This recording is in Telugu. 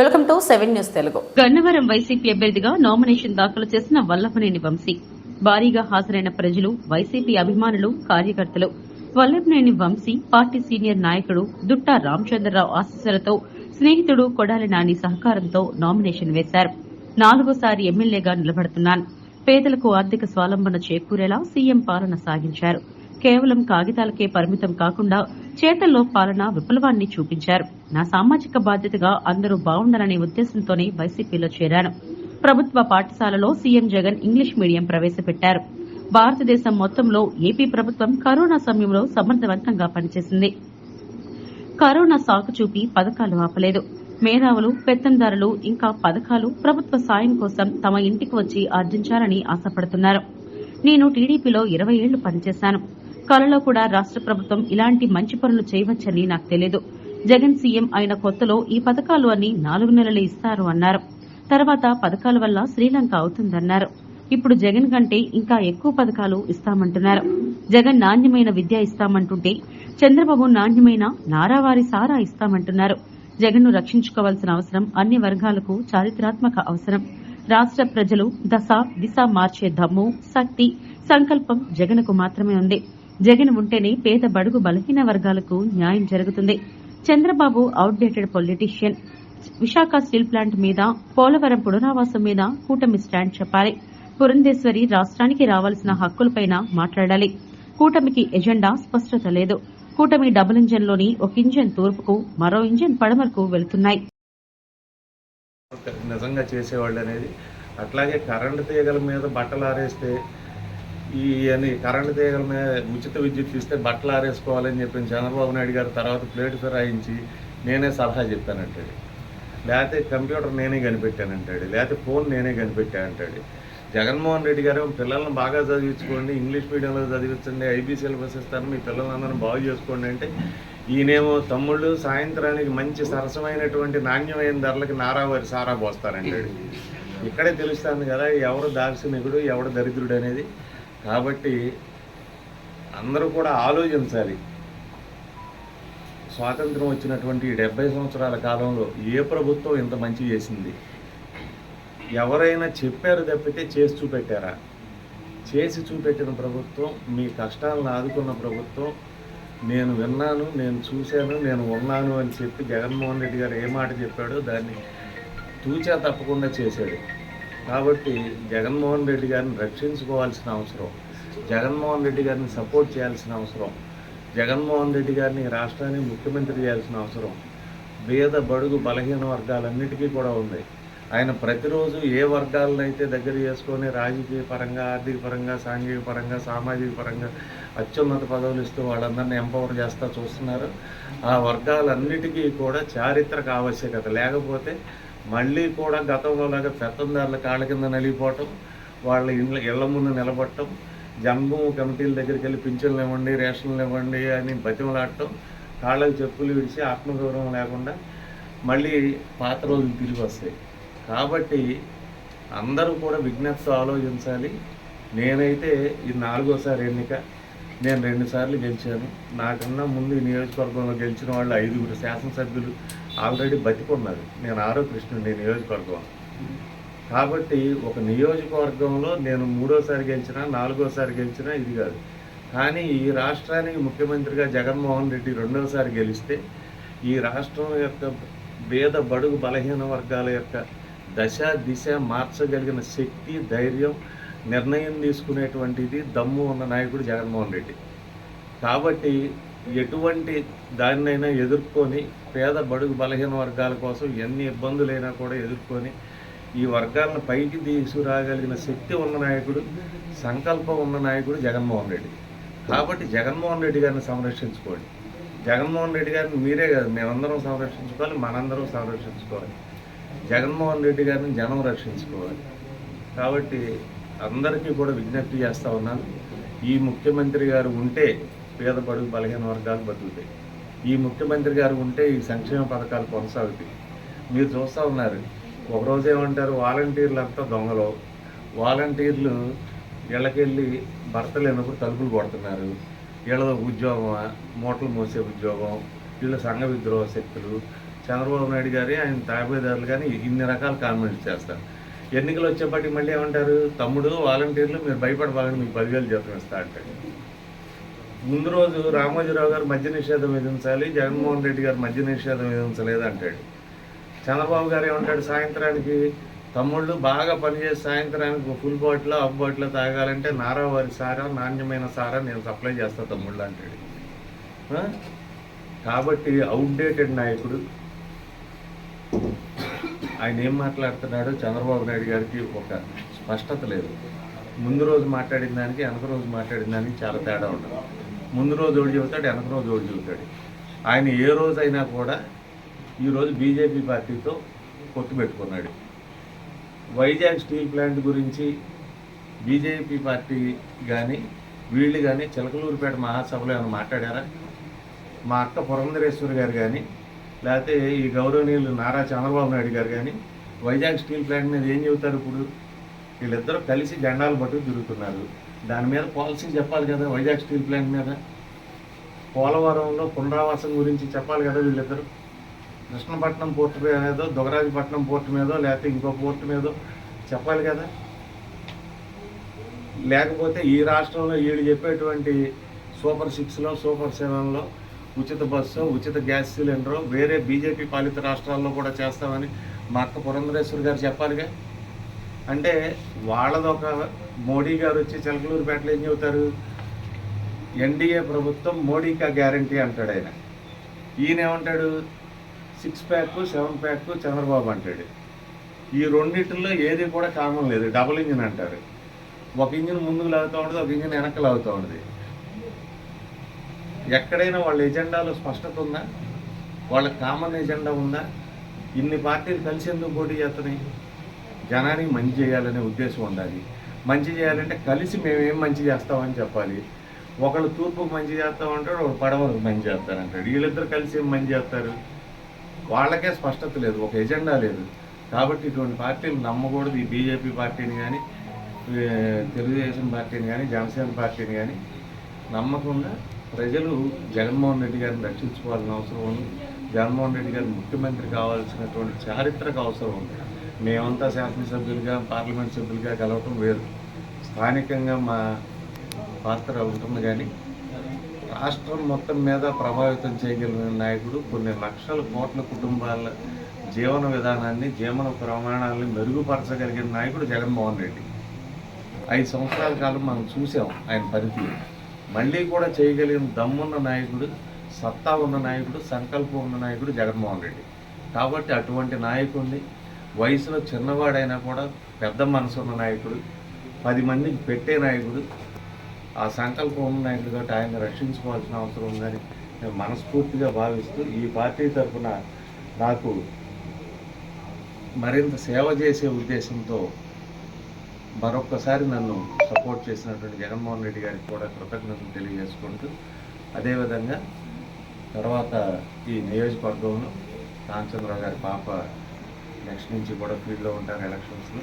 Welcome to seven news Telugu. Gannavaram YCP అభ్యర్థిగా నామినేషన్ దాఖలు చేసిన వల్లభనేని వంశీ. భారీగా హాజరైన ప్రజలు వైసీపీ అభిమానులు కార్యకర్తలు. వల్లభనేని వంశీ పార్టీ సీనియర్ నాయకుడు దుట్టా రామచంద్రరావు ఆశీస్సులతో స్నేహితుడు కొడాలి నాని సహకారంతో నామినేషన్ వేశారు. నాలుగోసారి ఎమ్మెల్యేగా నిలబడుతున్నాను. పేదలకు ఆర్థిక స్వాలంబన చేకూరేలా సీఎం పాలన సాగించారు. కేవలం కాగితాలకే పరిమితం కాకుండా చేతల్లో పాలన విప్లవాన్ని చూపించారు. నా సామాజిక బాధ్యతగా అందరూ బాగుండాలనే ఉద్దేశంతోనే వైసీపీలో చేరాను. ప్రభుత్వ పాఠశాలలో సీఎం జగన్ ఇంగ్లీష్ మీడియం ప్రవేశపెట్టారు. భారతదేశం మొత్తంలో ఏపీ ప్రభుత్వం కరోనా సమయంలో సమర్థవంతంగా పనిచేసింది. కరోనా సాకు చూపి పథకాలు ఆపలేదు. మేధావులు పెత్తందారులు ఇంకా పథకాలు ప్రభుత్వ సాయం కోసం తమ ఇంటికి వచ్చి ఆర్జించాలని ఆశపడుతున్నారు. నేను టీడీపీలో ఇరవై ఏళ్ళు పనిచేశాను. కలలో కూడా రాష్ట ప్రభుత్వం ఇలాంటి మంచి పనులు చేయవచ్చని నాకు తెలియదు జగన్ సీఎం అయిన కొత్తలో ఈ పథకాలు అన్ని నాలుగు నెలలు ఇస్తారు అన్నారు. తర్వాత పథకాల వల్ల శ్రీలంక అవుతుందన్నారు. ఇప్పుడు జగన్ కంటే ఇంకా ఎక్కువ పథకాలు ఇస్తామంటున్నారు. జగన్ నాణ్యమైన విద్య ఇస్తామంటుంటే చంద్రబాబు నాణ్యమైన నారావారి సారా ఇస్తామంటున్నారు. జగన్ను రక్షించుకోవాల్సిన అవసరం అన్ని వర్గాలకు చారిత్రాత్మక అవసరం. రాష్ట ప్రజలు దశ దిశ మార్చే దమ్ము శక్తి సంకల్పం జగన్కు మాత్రమే ఉంది. జగన్ ఉంటేనే పేద బడుగు బలహీన వర్గాలకు న్యాయం జరుగుతుంది. Chandrababu outdated politician Visakha steel plant మీద పోలవరం పునరావాసం మీద కూటమి స్టాండ్ చెప్పాలి. పురంధేశ్వరి రాష్ట్రానికి రావాల్సిన హక్కులపైన మాట్లాడాలి. కూటమికి ఎజెండా స్పష్టత లేదు. కూటమి డబుల్ ఇంజన్లోని ఒక ఇంజన్ తూర్పుకు మరో ఇంజన్ పడమరకు వెళుతున్నాయి. నిజంగా చేసేవాళ్ళు అనేది అట్లాగే కరెంటు తీగల మీద బట్టలు ఆరేస్తే ఈ అని కరెంటు తీగల మీద ఉచిత విద్యుత్ ఇస్తే బట్టలు ఆరేసుకోవాలని చెప్పిన చంద్రబాబు నాయుడు గారు తర్వాత ప్లేట్ ఫిరాయించి నేనే సలహా చెప్పానంటాడు. లేకపోతే కంప్యూటర్ నేనే కనిపెట్టానంటాడు. లేకపోతే ఫోన్ నేనే కనిపెట్టానంటాడు. జగన్మోహన్ రెడ్డి గారు పిల్లల్ని బాగా చదివించుకోండి ఇంగ్లీష్ మీడియంలో చదివించండి ఐబీ సిలబస్ ఇస్తాను మీ పిల్లలందరినీ బాగు చేసుకోండి అంటే ఈయనేమో తమ్ముళ్ళు సాయంత్రానికి మంచి సరసమైనటువంటి నాణ్యమైన ధరలకి నారావారి సారా పోస్తారంటాడు. ఇక్కడే తెలుస్తాను కదా ఎవరు దార్శనికుడు ఎవడు దరిద్రుడు అనేది. కాబట్టి అందరూ కూడా ఆలోచించాలి. స్వాతంత్రం వచ్చినటువంటి డెబ్బై సంవత్సరాల కాలంలో ఏ ప్రభుత్వం ఇంత మంచి చేసింది? ఎవరైనా చెప్పారు తప్పితే చేసి చూపెట్టారా? చేసి చూపెట్టిన ప్రభుత్వం మీ కష్టాలను ఆదుకున్న ప్రభుత్వం నేను విన్నాను నేను చూశాను నేను ఉన్నాను అని చెప్పి జగన్మోహన్ రెడ్డి గారు ఏ మాట చెప్పాడో దాన్ని తూచా తప్పకుండా చేశాడు. కాబట్టి జగన్మోహన్ రెడ్డి గారిని రక్షించుకోవాల్సిన అవసరం జగన్మోహన్ రెడ్డి గారిని సపోర్ట్ చేయాల్సిన అవసరం జగన్మోహన్ రెడ్డి గారిని రాష్ట్రానికి ముఖ్యమంత్రి చేయాల్సిన అవసరం పేద బడుగు బలహీన వర్గాలన్నిటికీ కూడా ఉంది. ఆయన ప్రతిరోజు ఏ వర్గాలనైతే దగ్గర చేసుకొని రాజకీయ పరంగా ఆర్థిక పరంగా సాంఘిక పరంగా సామాజిక పరంగా అత్యున్నత పదవులు ఇస్తూ వాళ్ళందరినీ ఎంపవర్ చేస్తా చూస్తున్నారు. ఆ వర్గాలన్నిటికీ కూడా చారిత్రక ఆవశ్యకత. లేకపోతే మళ్ళీ కూడా గతంలో లాగా పెత్తందారుల కాళ్ళ కింద నలిగిపోవటం వాళ్ళ ఇండ్ల ఇళ్ళ ముందు నిలబడటం జన్మభూమి కమిటీల దగ్గరికి వెళ్ళి పింఛన్లు ఇవ్వండి రేషన్లు ఇవ్వండి అని బతిమలాడటం కాళ్ళకి చెప్పులు విడిచి ఆత్మగౌరవం లేకుండా మళ్ళీ పాత రోజులు తిరిగి వస్తాయి. కాబట్టి అందరూ కూడా విజ్ఞప్తితో ఆలోచించాలి. నేనైతే ఇది నాలుగోసారి ఎన్నిక. నేను రెండుసార్లు గెలిచాను. నాకన్నా ముందు ఈ నియోజకవర్గంలో గెలిచిన వాళ్ళు ఐదుగురు శాసనసభ్యులు ఆల్రెడీ బతికున్నారు. నేను ఆరో కృష్ణుడి నియోజకవర్గం కాబట్టి ఒక నియోజకవర్గంలో నేను మూడోసారి గెలిచినా నాలుగోసారి గెలిచినా ఇది కాదు. కానీ ఈ రాష్ట్రానికి ముఖ్యమంత్రిగా జగన్మోహన్ రెడ్డి రెండోసారి గెలిస్తే ఈ రాష్ట్రం యొక్క పేద బడుగు బలహీన వర్గాల యొక్క దశ దిశ మార్చగలిగిన శక్తి ధైర్యం నిర్ణయం తీసుకునేటువంటిది దమ్ము ఉన్న నాయకుడు జగన్మోహన్ రెడ్డి. కాబట్టి ఎటువంటి దానినైనా ఎదుర్కొని పేద బడుగు బలహీన వర్గాల కోసం ఎన్ని ఇబ్బందులైనా కూడా ఎదుర్కొని ఈ వర్గాలను పైకి తీసుకురాగలిగిన శక్తి ఉన్న నాయకుడు సంకల్పం ఉన్న నాయకుడు జగన్మోహన్ రెడ్డి. కాబట్టి జగన్మోహన్ రెడ్డి గారిని సంరక్షించుకోండి. జగన్మోహన్ రెడ్డి గారిని మీరే కాదు మేమందరం సంరక్షించుకోవాలి మనందరం సంరక్షించుకోవాలి. జగన్మోహన్ రెడ్డి గారిని జనం రక్షించుకోవాలి. కాబట్టి అందరికీ కూడా విజ్ఞప్తి చేస్తూ ఉన్నాను. ఈ ముఖ్యమంత్రి గారు ఉంటే పేద బడుగు బలహీన వర్గాలు బతుకుతాయి. ఈ ముఖ్యమంత్రి గారు ఉంటే ఈ సంక్షేమ పథకాలు కొనసాగుతాయి. మీరు చూస్తూ ఉన్నారు. ఒకరోజు ఏమంటారు? వాలంటీర్లు అంతా దొంగలు. వాలంటీర్లు ఇళ్ళకెళ్ళి భర్త లేనప్పుడు తలుపులు కొడుతున్నారు. వీళ్ళ ఉద్యోగం మూటలు మోసే ఉద్యోగం. వీళ్ళ సంఘ విద్రోహ శక్తులు. చంద్రబాబు నాయుడు గారి ఆయన తాబేదారులు కానీ ఇన్ని రకాల కామెంట్స్ చేస్తారు. ఎన్నికలు వచ్చేప్పటికి మళ్ళీ ఏమంటారు? తమ్ముడు వాలంటీర్లు మీరు భయపడబాలని మీకు పదివేలు జీతం ఇస్తా అంటాడు. ముందు రోజు రామోజీరావు గారు మద్య నిషేధం విధించాలి జగన్మోహన్ రెడ్డి గారు మద్య నిషేధం విధించలేదు అంటాడు. చంద్రబాబు గారు ఏమంటాడు? సాయంత్రానికి తమ్ముళ్ళు బాగా పనిచేసి సాయంత్రానికి ఫుల్ బాటిల్ హాఫ్ బాటిల్ తాగాలంటే నారావారి సారా నాణ్యమైన సారా నేను సప్లై చేస్తా తమ్ముళ్ళు అంటాడు. కాబట్టి అవుట్డేటెడ్ నాయకుడు. ఆయన ఏం మాట్లాడుతున్నాడో చంద్రబాబు నాయుడు గారికి ఒక స్పష్టత లేదు. ముందు రోజు మాట్లాడిన దానికి వెనక రోజు మాట్లాడిన దానికి చాలా తేడా ఉండదు. ముందు రోజు ఓడి చెబుతాడు వెనక రోజు ఓడి చెబుతాడు. ఆయన ఏ రోజైనా కూడా ఈరోజు బీజేపీ పార్టీతో పొత్తు పెట్టుకున్నాడు. వైజాగ్ స్టీల్ ప్లాంట్ గురించి బీజేపీ పార్టీ కానీ వీళ్ళు కానీ చిలకలూరుపేట మహాసభలో ఏమైనా మాట్లాడారా? మా అక్క పురంధరేశ్వరి గారు కానీ లేకపోతే ఈ గౌరవనీయులు నారా చంద్రబాబు నాయుడు గారు కానీ వైజాగ్ స్టీల్ ప్లాంట్ మీద ఏం చెబుతారు ఇప్పుడు? వీళ్ళిద్దరూ కలిసి జెండాలు పట్టుకు తిరుగుతున్నారు. దాని మీద పాలసీ చెప్పాలి కదా వైజాగ్ స్టీల్ ప్లాంట్ మీద? పోలవరంలో పునరావాసం గురించి చెప్పాలి కదా వీళ్ళిద్దరు? కృష్ణపట్నం పోర్టు మీదో దుగరాజపట్నం పోర్టు మీదో లేకపోతే ఇంకో పోర్టు మీదో చెప్పాలి కదా? లేకపోతే ఈ రాష్ట్రంలో వీళ్ళు చెప్పేటువంటి సూపర్ సిక్స్లో సూపర్ సెవెన్లో ఉచిత బస్సు ఉచిత గ్యాస్ సిలిండరు వేరే బీజేపీ పాలిత రాష్ట్రాల్లో కూడా చేస్తామని మా అక్క పురంధరేశ్వరి గారు చెప్పాలిగా. అంటే వాళ్ళదొక మోడీ గారు వచ్చి చిలకలూరుపేటలో ఏం చెబుతారు? ఎన్డీఏ ప్రభుత్వం మోడీకా గ్యారంటీ అంటాడు ఆయన. ఈయన ఏమంటాడు six pack seven pack Chandrababu అంటాడు. ఈ రెండింటిలో ఏది కూడా కామన్ లేదు. డబుల్ ఇంజిన్ అంటారు. ఒక ఇంజిన్ ముందుకు లాగుతూ ఉంటుంది ఒక ఇంజిన్ వెనక్కి లాగుతూ ఉంటుంది. ఎక్కడైనా వాళ్ళ ఎజెండాలో స్పష్టత ఉందా? వాళ్ళ కామన్ ఎజెండా ఉందా? ఇన్ని పార్టీలు కలిసి ఎందుకు పోటీ చేస్తున్నాయి? జనానికి మంచి చేయాలనే ఉద్దేశం ఉండాలి. మంచి చేయాలంటే కలిసి మేమేం మంచి చేస్తామని చెప్పాలి. ఒకళ్ళు తూర్పుకు మంచి చేస్తామంటాడు ఒకడు పడవకు మంచి చేస్తారంటాడు. వీళ్ళిద్దరు కలిసి ఏం మంచి చేస్తారు? వాళ్ళకే స్పష్టత లేదు ఒక ఎజెండా లేదు. కాబట్టి ఇటువంటి పార్టీలు నమ్మకూడదు. ఈ బీజేపీ పార్టీని కానీ తెలుగుదేశం పార్టీని కానీ జనసేన పార్టీని కానీ నమ్మకుండా ప్రజలు జగన్మోహన్ రెడ్డి గారిని రక్షించుకోవాల్సిన అవసరం ఉంది. జగన్మోహన్ రెడ్డి గారు ముఖ్యమంత్రి కావాల్సినటువంటి చారిత్రక అవసరం ఉంది. మేమంతా శాసనసభ్యులుగా పార్లమెంట్ సభ్యులుగా కలవటం వేరు. స్థానికంగా మా పాత్ర ఉంటుంది కానీ రాష్ట్రం మొత్తం మీద ప్రభావితం చేయగలిగిన నాయకుడు కొన్ని లక్షల కోట్ల కుటుంబాల జీవన విధానాన్ని జీవన ప్రమాణాలని మెరుగుపరచగలిగిన నాయకుడు జగన్మోహన్ రెడ్డి. ఐదు సంవత్సరాల కాలం మనం చూసాం ఆయన పనితీరు మళ్ళీ కూడా చేయగలిగిన దమ్మున్న నాయకుడు సత్తా ఉన్న నాయకుడు సంకల్పం ఉన్న నాయకుడు జగన్మోహన్ రెడ్డి. కాబట్టి అటువంటి నాయకుడిని వయసులో చిన్నవాడైనా కూడా పెద్ద మనసున్న నాయకుడు పది మందికి పెట్టే నాయకుడు ఆ సంకల్పం ఉన్న నాయకుడు కాబట్టి ఆయన రక్షించుకోవాల్సిన అవసరం ఉందని నేను మనస్ఫూర్తిగా భావిస్తూ ఈ పార్టీ తరఫున నాకు మరింత సేవ చేసే ఉద్దేశంతో మరొక్కసారి నన్ను సపోర్ట్ చేసినటువంటి జగన్మోహన్ రెడ్డి గారికి కూడా కృతజ్ఞతలు తెలియజేసుకుంటూ అదేవిధంగా తర్వాత ఈ నియోజకవర్గంలో రామచంద్రరావు గారి పాప నెక్స్ట్ నుంచి కూడా ఫీల్డ్లో ఉంటారు ఎలక్షన్స్లో